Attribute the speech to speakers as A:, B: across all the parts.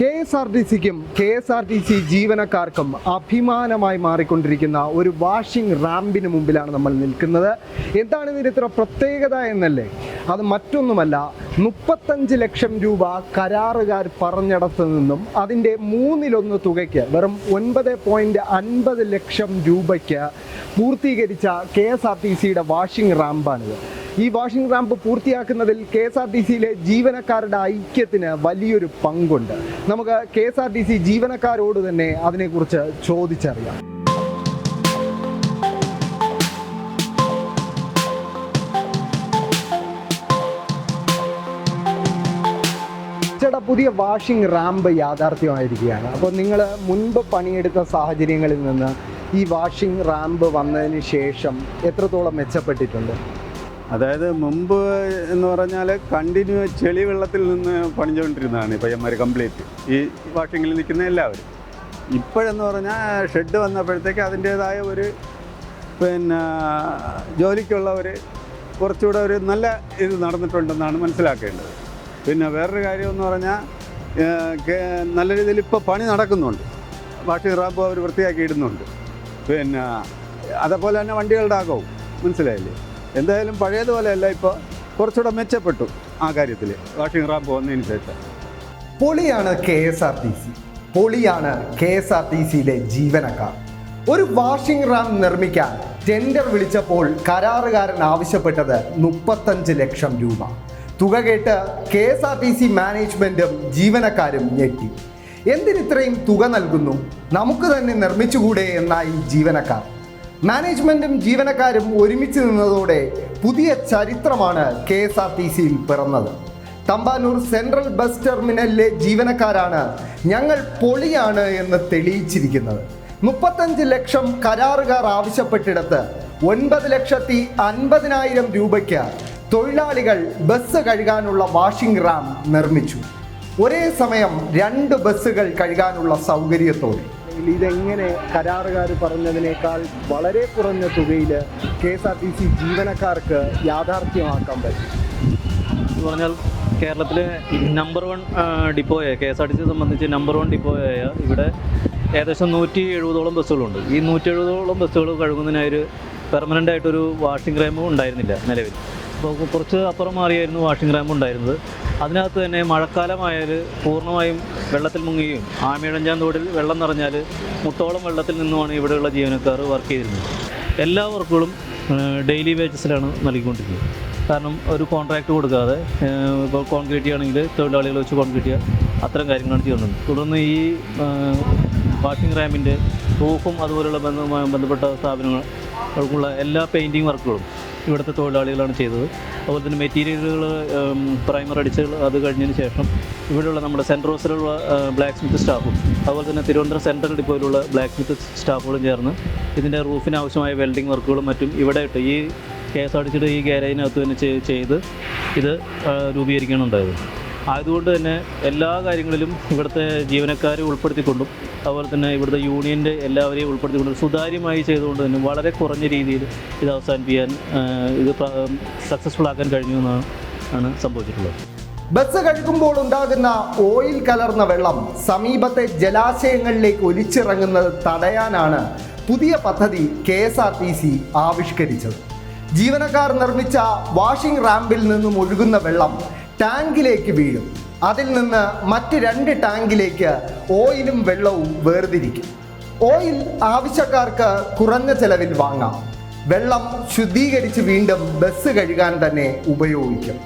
A: K S R T സിക്കും K S R T C ജീവനക്കാർക്കും അഭിമാനമായി മാറിക്കൊണ്ടിരിക്കുന്ന ഒരു വാഷിംഗ് റാമ്പിന് മുമ്പിലാണ് നമ്മൾ നിൽക്കുന്നത്. എന്താണ് ഇതിന് ഇത്ര പ്രത്യേകത എന്നല്ലേ? അത് മറ്റൊന്നുമല്ല മുപ്പത്തഞ്ച് ലക്ഷം രൂപ കരാറുകാർ പറഞ്ഞിടത്ത് നിന്നും അതിന്റെ മൂന്നിലൊന്ന് തുകയ്ക്ക് വെറും ഒൻപത് പോയിന്റ് അൻപത് ലക്ഷം രൂപയ്ക്ക് പൂർത്തീകരിച്ച കെ എസ് ആർ ടി സിയുടെ വാഷിംഗ് റാമ്പാണിത്. ഈ വാഷിംഗ് റാമ്പ് പൂർത്തിയാക്കുന്നതിൽ കെ എസ് ആർ ടി സിയിലെ ജീവനക്കാരുടെ ഐക്യത്തിന് വലിയൊരു പങ്കുണ്ട്. നമുക്ക് K S R T C ജീവനക്കാരോട് തന്നെ അതിനെക്കുറിച്ച് ചോദിച്ചറിയാം. പുതിയ വാഷിംഗ് റാമ്പ് യാഥാർത്ഥ്യമായിരിക്കുകയാണ്. അപ്പോൾ നിങ്ങൾ മുൻപ് പണിയെടുത്ത സാഹചര്യങ്ങളിൽ നിന്ന് ഈ വാഷിംഗ് റാമ്പ് വന്നതിന് ശേഷം എത്രത്തോളം മെച്ചപ്പെട്ടിട്ടുണ്ട്?
B: അതായത് മുമ്പ് എന്ന് പറഞ്ഞാൽ കണ്ടിന്യൂ ചെളി വെള്ളത്തിൽ നിന്ന് പണിഞ്ഞുകൊണ്ടിരുന്നതാണ് പയ്യന്മാർ കംപ്ലീറ്റ് ഈ വാഷിങ്ങിൽ നിൽക്കുന്ന എല്ലാവരും. ഇപ്പോഴെന്ന് പറഞ്ഞാൽ ഷെഡ് വന്നപ്പോഴത്തേക്ക് അതിന്റേതായ ഒരു പിന്നെ ജോലിക്കുള്ള ഒരു കുറച്ചുകൂടെ ഒരു നല്ല ഇത് നടന്നിട്ടുണ്ടെന്നാണ് മനസ്സിലാക്കേണ്ടത്. പിന്നെ വേറൊരു കാര്യം എന്ന് പറഞ്ഞാൽ നല്ല രീതിയിൽ ഇപ്പോൾ പണി നടക്കുന്നുണ്ട്. വാഷിംഗ് റാമ്പ് അവർ വൃത്തിയാക്കി ഇടുന്നുണ്ട്. പിന്നെ അതേപോലെ തന്നെ വണ്ടികളുടെ ആകവും മനസ്സിലായില്ലേ? എന്തായാലും പഴയതുപോലെയല്ല ഇപ്പോൾ കുറച്ചുകൂടെ മെച്ചപ്പെട്ടു ആ കാര്യത്തിൽ വാഷിംഗ് റാം വന്നതിന് ശേഷം.
A: പൊളിയാണ് K S R T C. പൊളിയാണ് കെ എസ് ആർ ടി സിയിലെ ജീവനക്കാർ. ഒരു വാഷിംഗ് റാം നിർമ്മിക്കാൻ ടെൻഡർ വിളിച്ചപ്പോൾ കരാറുകാരൻ ആവശ്യപ്പെട്ടത് മുപ്പത്തഞ്ച് ലക്ഷം രൂപ. തുക കേട്ട് K S R T C മാനേജ്മെന്റും ജീവനക്കാരും ഞെട്ടി. എന്തിനിത്രയും തുക നൽകുന്നു? നമുക്ക് തന്നെ നിർമ്മിച്ചുകൂടെ എന്നായി ജീവനക്കാർ. മാനേജ്മെന്റും ജീവനക്കാരും ഒരുമിച്ച് നിന്നതോടെ പുതിയ ചരിത്രമാണ് കെ എസ് ആർ ടി സിയിൽ പിറന്നത്. തമ്പാനൂർ സെൻട്രൽ ബസ് ടെർമിനലിലെ ജീവനക്കാരാണ് ഞങ്ങൾ പൊളിയാണ് എന്ന് തെളിയിച്ചിരിക്കുന്നത്. മുപ്പത്തഞ്ച് ലക്ഷം കരാറുകാർ ആവശ്യപ്പെട്ടിടത്ത് ഒൻപത് ലക്ഷത്തി അൻപതിനായിരം രൂപയ്ക്ക് തൊഴിലാളികൾ ബസ് കഴുകാനുള്ള വാഷിംഗ് റാം നിർമ്മിച്ചു. ഒരേ സമയം രണ്ട് ബസ്സുകൾ കഴുകാനുള്ള സൗകര്യത്തോടെ. ഇതെങ്ങനെ കരാറുകാർ പറഞ്ഞതിനേക്കാൾ വളരെ കുറഞ്ഞ തുകയിൽ K S R T C ജീവനക്കാർക്ക് യാഥാർത്ഥ്യമാക്കാൻ പറ്റും?
C: എന്ന് പറഞ്ഞാൽ കേരളത്തിലെ number one ഡിപ്പോയെ K S R T C സംബന്ധിച്ച് നമ്പർ വൺ ഡിപ്പോയായ ഇവിടെ ഏകദേശം നൂറ്റി എഴുപതോളം ബസ്സുകളുണ്ട്. ഈ നൂറ്റി എഴുപതോളം ബസ്സുകൾ കഴുകുന്നതിനായി ഒരു പെർമനന്റ് ആയിട്ടൊരു വാഷിംഗ് റാമ്പ് ഉണ്ടായിരുന്നില്ല നിലവിൽ. അപ്പോൾ കുറച്ച് അപ്പുറം മാറിയായിരുന്നു വാഷിംഗ് റാമ്പ് ഉണ്ടായിരുന്നത്. അതിനകത്ത് തന്നെ മഴക്കാലമായാൽ പൂർണമായും വെള്ളത്തിൽ മുങ്ങുകയും ആമിഴഞ്ചാൻ തോടിൽ വെള്ളം നിറഞ്ഞാൽ മുട്ടോളം വെള്ളത്തിൽ നിന്നുമാണ് ഇവിടെയുള്ള ജീവനക്കാർ വർക്ക് ചെയ്തിരുന്നത്. എല്ലാ വർക്കുകളും ഡെയിലി വേജസിലാണ് നൽകിക്കൊണ്ടിരിക്കുന്നത് കാരണം ഒരു കോൺട്രാക്റ്റ് കൊടുക്കാതെ ഇപ്പോൾ കോൺക്രീറ്റ് ചെയ്യുകയാണെങ്കിൽ തൊഴിലാളികൾ വെച്ച് കോൺക്രീറ്റ് ചെയ്യുക അത്തരം കാര്യങ്ങളാണ് ചെയ്യുന്നത്. തുടർന്ന് ഈ വാഷിംഗ് റാമിന്റെ റൂഫും അതുപോലെയുള്ള ബന്ധമായ ബന്ധപ്പെട്ട സ്ഥാപനങ്ങൾക്കുള്ള എല്ലാ പെയിന്റിങ് വർക്കുകളും ഇവിടുത്തെ തൊഴിലാളികളാണ് ചെയ്തത്. അതുപോലെ തന്നെ മെറ്റീരിയലുകൾ പ്രൈമർ അടിച്ച് അത് കഴിഞ്ഞതിന് ശേഷം ഇവിടെയുള്ള നമ്മുടെ സെൻട്രൽ ഹൗസിലുള്ള ബ്ലാക്ക് സ്മിത്ത് സ്റ്റാഫും അതുപോലെ തന്നെ തിരുവനന്തപുരം സെൻട്രൽ ഡിപ്പോയിലുള്ള ബ്ലാക്ക് സ്മിത്ത് സ്റ്റാഫുകളും ചേർന്ന് ഇതിന്റെ റൂഫിന് ആവശ്യമായ വെൽഡിംഗ് വർക്കുകളും മറ്റും ഇവിടെ ഇട്ട് ഈ കെ എസ് ആർ ടി സിയുടെ ഈ ഗാരേജിനകത്ത് തന്നെ ചെയ്- ചെയ്ത് ഇത് രൂപീകരിക്കുകയാണ് ഉണ്ടായത് ആയതുകൊണ്ട് തന്നെ എല്ലാ കാര്യങ്ങളിലും ഇവിടുത്തെ ജീവനക്കാരെ ഉൾപ്പെടുത്തിക്കൊണ്ടും അതുപോലെ തന്നെ ഇവിടുത്തെ യൂണിയന്റെ എല്ലാവരെയും ഉൾപ്പെടുത്തിക്കൊണ്ടും സുതാര്യമായി ചെയ്തുകൊണ്ട് തന്നെ വളരെ കുറഞ്ഞ രീതിയിൽ ഇത് അവസാനിപ്പിക്കാൻ ഇത് സക്സസ്ഫുൾ ആക്കാൻ കഴിഞ്ഞു എന്നാണ് ആണ് സംഭവിച്ചിട്ടുള്ളത്.
A: ബസ് കഴുകുമ്പോൾ ഉണ്ടാകുന്ന ഓയിൽ കലർന്ന വെള്ളം സമീപത്തെ ജലാശയങ്ങളിലേക്ക് ഒലിച്ചിറങ്ങുന്നത് തടയാനാണ് പുതിയ പദ്ധതി K S R T C ആവിഷ്കരിച്ചത്. ജീവനക്കാർ നിർമ്മിച്ച വാഷിംഗ് റാമ്പിൽ നിന്നും ഒഴുകുന്ന വെള്ളം ടാങ്കിലേക്ക് വീഴും. അതിൽ നിന്ന് മറ്റ് രണ്ട് ടാങ്കിലേക്ക് ഓയിലും വെള്ളവും വേർതിരിക്കും. ഓയിൽ ആവശ്യക്കാർക്ക് കുറഞ്ഞ ചെലവിൽ വാങ്ങാം. വെള്ളം ശുദ്ധീകരിച്ച് വീണ്ടും ബസ് കഴുകാൻ തന്നെ ഉപയോഗിക്കും.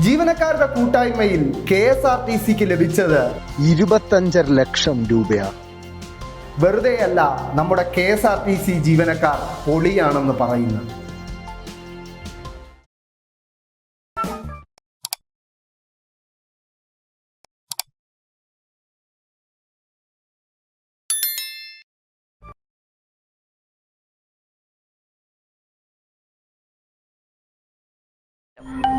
A: ജീവനക്കാരുടെ കൂട്ടായ്മയിൽ കെ എസ് ആർ ടി സിക്ക് ലഭിച്ചത് ഇരുപത്തഞ്ചര ലക്ഷം രൂപയാണ് വെറുതെയല്ല നമ്മുടെ K S R T C ജീവനക്കാർ പൊളിയാണെന്ന് പറയുന്നത്. thank you